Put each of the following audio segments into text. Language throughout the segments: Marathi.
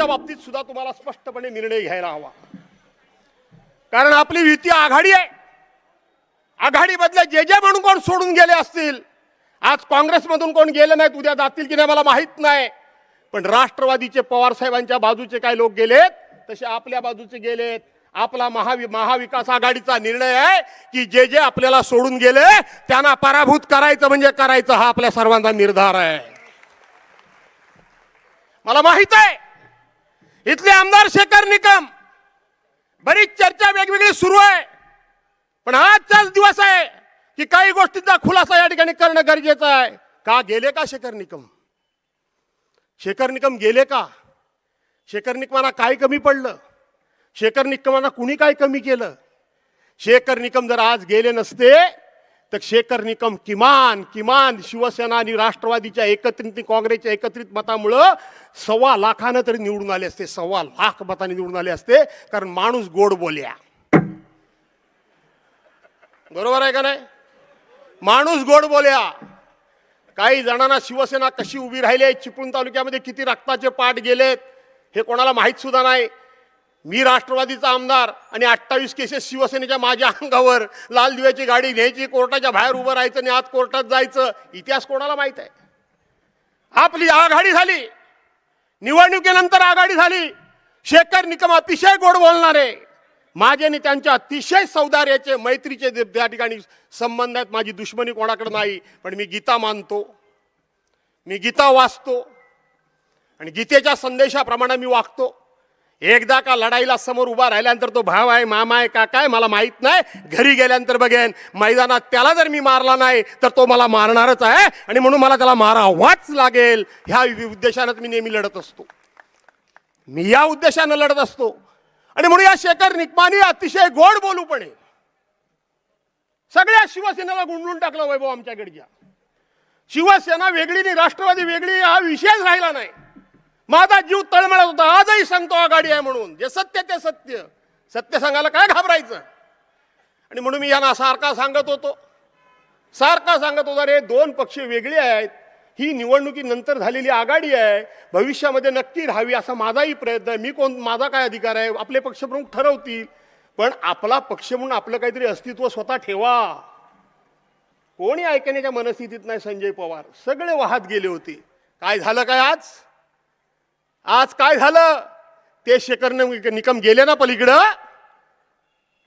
युतीच्या बाबतीत सुद्धा तुम्हाला स्पष्टपणे निर्णय घ्यायला हवा. कारण आपली युती आघाडी आहे. आघाडीमधले जे जे म्हणून कोण सोडून गेले असतील आज काँग्रेसमधून कोण गेले नाहीत उद्या जातील की नाही मला माहीत नाही. पण राष्ट्रवादीचे पवार साहेबांच्या बाजूचे काय लोक गेलेत तसे आपल्या बाजूचे गेलेत. आपला महावि महाविकास आघाडीचा निर्णय आहे की जे जे आपल्याला सोडून गेले त्यांना पराभूत करायचं म्हणजे करायचं हा आपल्या सर्वांचा निर्धार आहे. मला माहीत आहे. इथले आमदार शेखर निकम बरीच चर्चा वेगवेगळी सुरू आहे. पण आजचाच दिवस आहे की काही गोष्टींचा खुलासा या ठिकाणी करणं गरजेचं आहे. का गेले का शेखर निकम? शेखर निकम गेले का? शेखर निकमाला काय कमी पडलं? शेखर निकमाला कुणी काय कमी केलं? शेखर निकम जर आज गेले नसते तर शेखर निकम किमान किमान शिवसेना आणि राष्ट्रवादीच्या एकत्रित काँग्रेसच्या एकत्रित मतामुळं सव्वा लाखानं तरी निवडून आले असते. सव्वा लाख मताने निवडून आले असते. कारण माणूस गोड बोल्या. बरोबर आहे का नाही? माणूस गोड बोल्या. काही जणांना शिवसेना कशी उभी राहिली आहे? चिपळूण तालुक्यामध्ये किती रक्ताचे पाठ गेलेत? हे कोणाला माहीत सुद्धा नाही. मी राष्ट्रवादीचा आमदार आणि अठ्ठावीस केसेस शिवसेनेच्या माझ्या अंगावर लाल दिव्याची गाडी न्यायची कोर्टाच्या बाहेर उभं राहायचं आणि आत कोर्टात जायचं इतिहास कोणाला माहीत आहे? आपली आघाडी झाली. निवडणुकीनंतर आघाडी झाली. शेखर निकम अतिशय गोड बोलणारे. माझे आणि त्यांच्या अतिशय सौदार्याचे मैत्रीचे त्या ठिकाणी संबंध आहेत माझी दुश्मनी कोणाकडे नाही पण मी गीता मानतो. मी गीता वाचतो. आणि गीतेच्या संदेशाप्रमाणे मी वागतो. एकदा का लढाईला समोर उभा राहिल्यानंतर तो भाव आहे मामा आहे का काय मला माहीत नाही. घरी गेल्यानंतर बघेन मैदानात त्याला जर मी मारला नाही तर तो मला मारणारच आहे आणि म्हणून मला त्याला मारावाच लागेल. ह्या उद्देशानं मी नेहमी लढत असतो. मी या उद्देशानं लढत असतो. आणि म्हणून या शेखर निकमानी अतिशय गोड बोलूपणे सगळ्या शिवसेनेला गुंडून टाकलं वैभव आमच्याकडच्या शिवसेना वेगळी नाही राष्ट्रवादी वेगळी हा विषयच राहिला नाही. माझा जीव तळमळत होता. आजही सांगतो आघाडी आहे म्हणून. जे सत्य ते सत्य. सत्य सांगायला काय घाबरायचं? आणि म्हणून मी यांना सारखा सांगत होतो. सारखा सांगत होता रे दोन पक्ष वेगळे आहेत. ही निवडणुकीनंतर झालेली आघाडी आहे. भविष्यामध्ये नक्की राहावी असा माझाही प्रयत्न आहे. मी कोण माझा काय अधिकार आहे? आपले पक्षप्रमुख ठरवतील. पण आपला पक्ष म्हणून आपलं काहीतरी अस्तित्व स्वतः ठेवा. कोणी ऐकण्याच्या मनस्थितीत नाही संजय पवार. सगळे वाहत गेले होते. काय झालं काय आज? आज काय झालं? ते शेखर निकम गेले ना पलीकडं?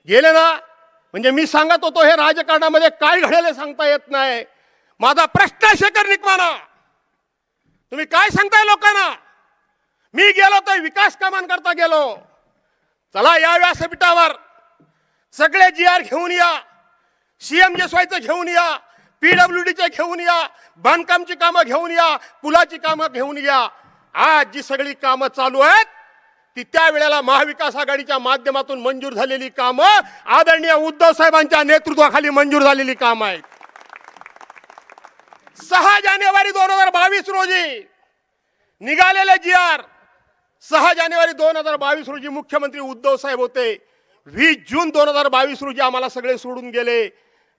गेले ना? म्हणजे मी सांगत होतो हे राजकारणामध्ये काय घडेल सांगता येत नाही. माझा प्रश्न शेखर निकमाना. तुम्ही काय सांगताय लोकांना? मी गेलो तर विकास कामांकरता गेलो. चला या व्यासपीठावर. सगळे जी आर घेऊन या. सीएम जसवायचं घेऊन या. पीडब्ल्यू डीचे घेऊन या. बांधकामची कामं घेऊन या. पुलाची कामं घेऊन या. आज जी सगळी कामं चालू आहेत ती त्यावेळेला महाविकास आघाडीच्या माध्यमातून मंजूर झालेली कामं आदरणीय उद्धव साहेबांच्या नेतृत्वाखाली मंजूर झालेली कामं आहेत. सहा जानेवारी दोन हजार बावीस रोजी निघालेले जी आर सहा जानेवारी दोन हजार बावीस रोजी मुख्यमंत्री उद्धव साहेब होते. वीस जून दोन हजार बावीस रोजी आम्हाला सगळे सोडून गेले.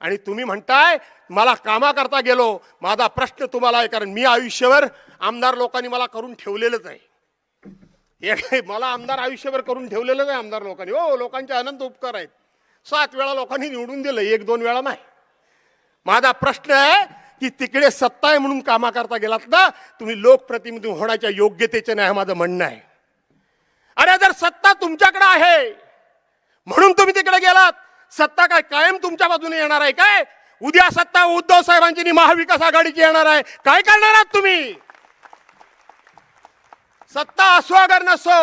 आणि तुम्ही म्हणताय मला कामाकरता गेलो माझा प्रश्न तुम्हाला आहे कारण मी आयुष्यभर आमदार लोकांनी मला करून ठेवलेलंच आहे. हे मला आमदार आयुष्यभर करून ठेवलेलं नाही आमदार लोकांनी. हो, हो लोकांचे अनंत उपकार आहेत. सात वेळा लोकांनी निवडून दिलं एक दोन वेळा नाही. माझा प्रश्न आहे की तिकडे सत्ता आहे म्हणून कामा करता गेलात ना तुम्ही लोकप्रतिनिधी होण्याच्या योग्यतेचे नाही माझं म्हणणं आहे. अरे जर सत्ता तुमच्याकडे आहे म्हणून तुम्ही तिकडे गेलात. सत्ता काय कायम तुमच्या बाजूने येणार आहे काय? उद्या सत्ता उद्धव साहेबांची महाविकास आघाडीची येणार आहे. काय करणार आहात तुम्ही? सत्ता असो अगर नसो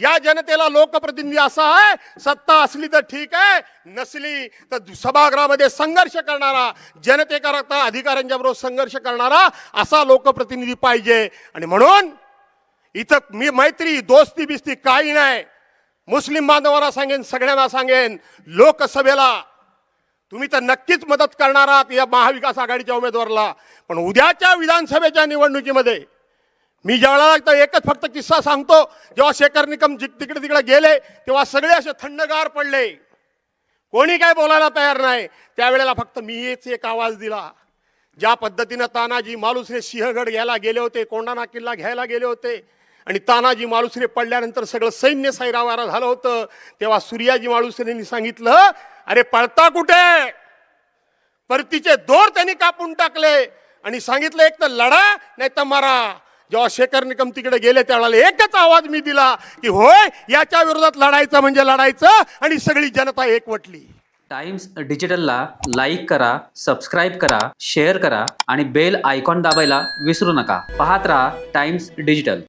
या जनतेला लोकप्रतिनिधी असा आहे सत्ता असली तर ठीक आहे नसली तर सभागृहामध्ये संघर्ष करणारा जनतेकरता अधिकाऱ्यांच्या बरोबर संघर्ष करणारा असा लोकप्रतिनिधी पाहिजे. आणि म्हणून इथं मी मैत्री दोस्ती बिस्ती काही नाही. मुस्लिम बांधवांना सांगेन सगळ्यांना सांगेन लोकसभेला तुम्ही तर नक्कीच मदत करणार आहात या महाविकास आघाडीच्या उमेदवाराला. पण उद्याच्या विधानसभेच्या निवडणुकीमध्ये मी ज्यावेळेला तर एकच फक्त किस्सा सांगतो जेव्हा शेखर निकम जि- तिकडे तिकडे गेले तेव्हा सगळे असे थंडगार पडले. कोणी काय बोलायला तयार नाही. त्यावेळेला फक्त मी हेच एक आवाज दिला. ज्या पद्धतीनं तानाजी मालुसरे सिंहगड घ्यायला गेले होते कोंडाणा किल्ला घ्यायला गेले होते आणि तानाजी माळुसरे पडल्यानंतर सगळं सैन्य सैरावारा झालं होतं. तेव्हा सूर्याजी माळुसरेंनी सांगितलं अरे पळता कुठे? परतीचे दोर त्यांनी कापून टाकले आणि सांगितलं एक तर लढा नाही तर मरा. जेव्हा शेखर निकम तिकडे गेले त्यावेळेला एकच आवाज मी दिला की होय याच्या विरोधात लढायचं म्हणजे लढायचं आणि सगळी जनता एकवटली. टाइम्स डिजिटलला लाईक करा सबस्क्राईब करा शेअर करा आणि बेल आयकॉन दाबायला विसरू नका. पाहत राहा टाइम्स डिजिटल.